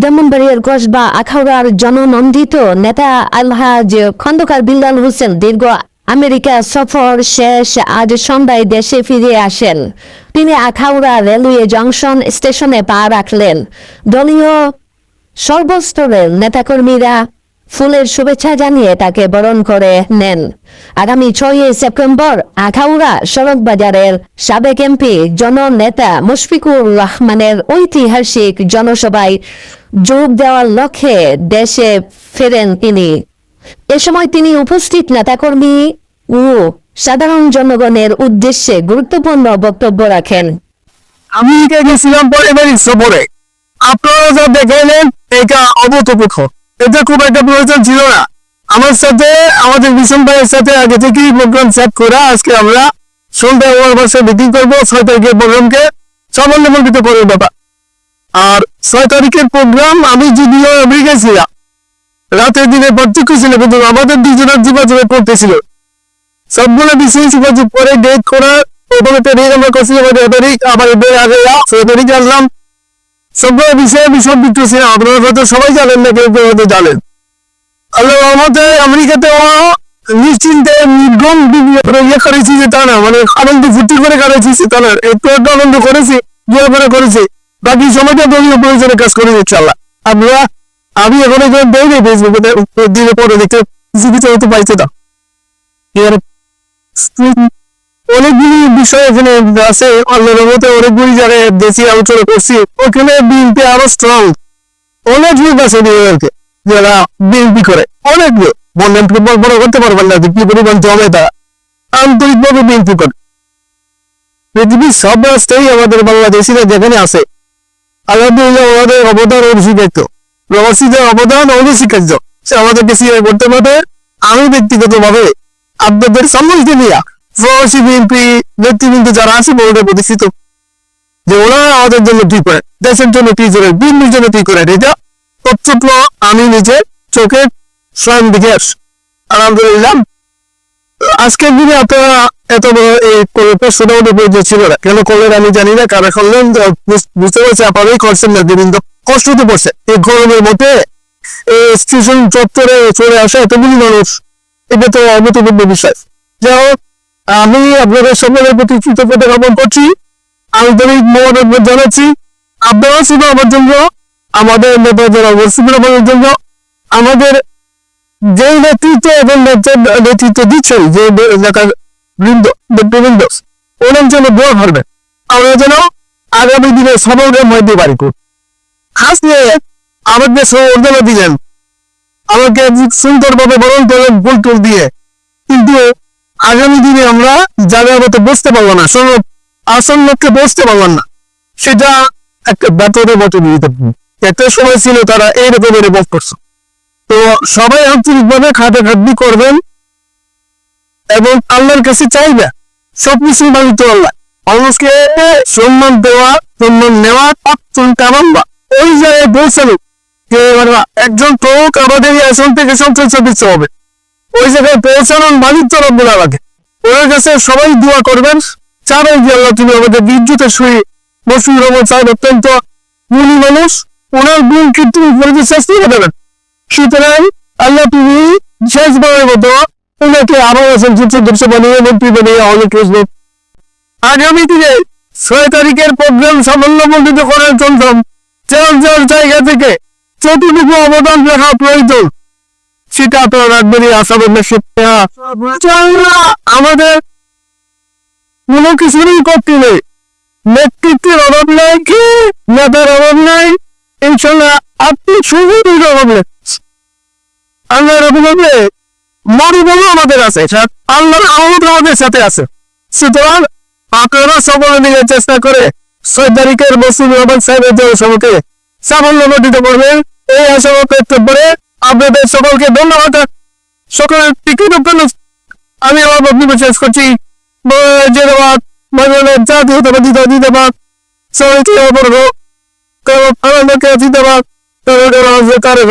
ব্রাহ্মণবাড়িয়ার কসবা আখাউড়ার জননন্দিত নেতা আলহাজ খন্দকার বিল্লাল হোসেন দীর্ঘ আমেরিকা সফর শেষ, আজ সন্ধ্যায় দেশে ফিরে আসেন। তিনি আখাউড়া রেলওয়ে জংশন স্টেশনে পা রাখলেন। দলীয় সর্বস্তরের নেতাকর্মীরা ফুলের শুভেচ্ছা জানিয়ে তাকে বরণ করে নেন। আগামী ছয়ই সেপ্টেম্বর আখাউড়া সড়ক বাজারের সাবেক এমপি, জননেতা মুশফিকুর রহমানের ঐতিহাসিক জনসভায় যোগ দেওয়ার লক্ষ্যে দেশে ফেরেন তিনি। এ সময় তিনি উপস্থিত নেতাকর্মী ও সাধারণ জনগণের উদ্দেশ্যে গুরুত্বপূর্ণ বক্তব্য রাখেন। আমি গেছিলাম পারিবারিক সফরে। আপনারা যা দেখাইলেন এটা এটা খুব একটা প্রয়োজন ছিল না। আমার সাথে, আমাদের মিশন ভাইয়ের সাথে আগে থেকেই প্রোগ্রাম সেট করা আজকে আমরা সন্ধ্যা ওয়ার বাসায় মিটিং করব, ছয় তারিখের প্রোগ্রামকে সামান্যমণ্ডিত করে ব্যাপার আর ছয় তারিখের প্রোগ্রাম আমি যদিও আমেরিকায় ছিলাম, রাতের দিনে পার্থক্য ছিল, কিন্তু আমাদের দুজনের যোগাযোগ করতেছিল সবগুলো বিষয় যোগাযোগ করে ডেট করা এবং একটা ডেট আমরা করছিলাম তারিখ, আবার আগে ছয় তারিখ আসলাম সবগুলো বিষয়ে আমি সব আপনারা হয়তো সবাই জানেন না, কেউ হয়তো জানেন। আল্লাহ আমাদের আমেরিকাতে ও নিশ্চিন্তে নির্গম ইয়ে করেছি যে তা না মানে আনন্দ ফুর্তি করে কাটাইছি সে তা না, একটু একটু আনন্দ করেছি, জোর করে করেছি। বাকি সময়টা দলীয় প্রয়োজনে কাজ করে দিচ্ছে আল্লাহ। আমরা, আমি এখন এখানে দেই নেই ফেসবুকে দিনে পরে দেখতে কিছু কিছু হয়তো পাইছে না। অনেকগুলি বিষয় এখানে আছে। আল্লাহর মতে অনেকগুলি জায়গায় দেশি আলোচনা করছি। ওখানে বিএনপি আরও স্ট্রং অনেক লোক আছে নিউইয়র্কে যারা বিএনপি করে। অনেক লোক। বললেন করতে পারবেন না যে কি পরিমাণ জমে তারা। আন্তরিকভাবে বিএনপি করে। পৃথিবীর সব রাষ্ট্রেই আমাদের বাংলাদেশিরা যেখানে আছে, আলহামদুলিল্লাহ আমাদের অবদান অনস্বীকার্য। প্রবাসীদের অবদান অনস্বীকার্য। সে আমাদেরকে স্বীকার করতে পারে আমি ব্যক্তিগতভাবে আপনাদের সম্মানকে নিয়ে প্রবাসী বিএনপি নেতৃবৃন্দ যারা আছে বোর্ডে প্রতিষ্ঠিত যে ওনারা আমাদের জন্য ঠিক করে, দেশের জন্য ঠিক করে, বিএনপির জন্য ঠিক করে, এটা প্রত্যক্ষ আমি নিজে চোখে স্বয়ং দেখে আলহামদুলিল্লাহ। আজকের দিনে আপনারা এত বড় এই প্রশ্নটা মধ্যে পরিচয় ছিল না। কেন করলেন আমি জানি না, কারা করলেন বুঝতে পারছি আপনারাই করছেন না দিন কষ্ট তো পড়ছে এই গরমের মধ্যে এই স্টেশন চত্বরে চলে আসা এতগুলি মানুষ, এটা তো অভূতপূর্ব বিষয়। যাই হোক আমি আপনাদের সকলের প্রতি কৃতজ্ঞতা জ্ঞাপন করছি। আন্তরিক মোবারকবাদ জানাচ্ছি। আপনারা শুধু আমার জন্য, আমাদের নেতাদের অবশ্যই জন্য, আমাদের যে নেতৃত্ব এবং নেতৃত্ব দিচ্ছেন যে এলাকার বৃন্দ, নেতৃবৃন্দ, ওনার জন্য দোয়া করবেন। আমরা যেন আগামী দিনে মধ্যে বাড়ি করি। আজকে আমাদের সৌর্দনা দিলেন। আমাকে সুন্দরভাবে বরণ করলেন, ফুল টুল দিয়ে। কিন্তু আগামী দিনে আমরা জায়গার মতো বসতে পারব না শোনো আসল লোককে বসতে পারলাম না। সেটা একটা নিয়ে যেতে পারব। একটা সময় ছিল তারা এই রকমের বস করছে। তো সবাই আন্তরিকভাবে খাটাখাটনি করবেন এবং আল্লাহর কাছে চাইবে, সবকিছু মানিত আল্লাহ। মানুষকে সম্মান দেওয়া, সম্মান নেওয়া কারণ ওই জায়গায় মানে একজন লোক আমাদের এই আসন থেকে সংসদ সদস্য হবে। ওই জায়গায় পৌঁছানোর মালিক তো রব্বুল আলাকে ওনার কাছে সবাই দোয়া করবেন। চাবেন যে আল্লাহ তুমি আমাদের বিদ্যুতের সহিত মসুর রহমান সাহেব অত্যন্ত গুণী মানুষ, ওনার গুণ কিন্তু পরিবেশ শাস্তি দেবেন সুতরাং আল্লাহ তুমি শেষবারের মতো ওনাকে আবার সংসদ সদস্য বানিয়ে মন্ত্রী বানিয়ে অনেক আগামী দিনে ছয় তারিখের প্রোগ্রাম সাফল্য মণ্ডিত করার জন্য জায়গা থেকে যতটুকু অবদান রাখা প্রয়োজন। সেটা আপনারা রাখবেন এই আশাবাদ আমাদের কোনো কিছুরই করতে নেই। নেতৃত্বের অভাব নাই কি? নেতার অভাব নাই? আপনি অভাব নেই আল্লাহর মরুবল আমাদের আছে। আল্লাহর আহমদ আমাদের সাথে আছে। সুতরাং আপনারা সকলে মিলে চেষ্টা করে ছয় তারিখের মসুদ রহমান সাহেবের জনসভাকে সাফল্য ঘটিত করবেন। এই আশা ব্যক্ত করে আপনাদের সকলকে ধন্যবাদ সকলের কৃতজ্ঞ আমি আমার বক্তব্য শেষ করছি ধন্যবাদ মনোনয়ন জাতীয়তাবাদী দিদাবাদ সবাইকে অপরগ কারণ আমাদেরকে জিন্দাবাদ কারণ কারণ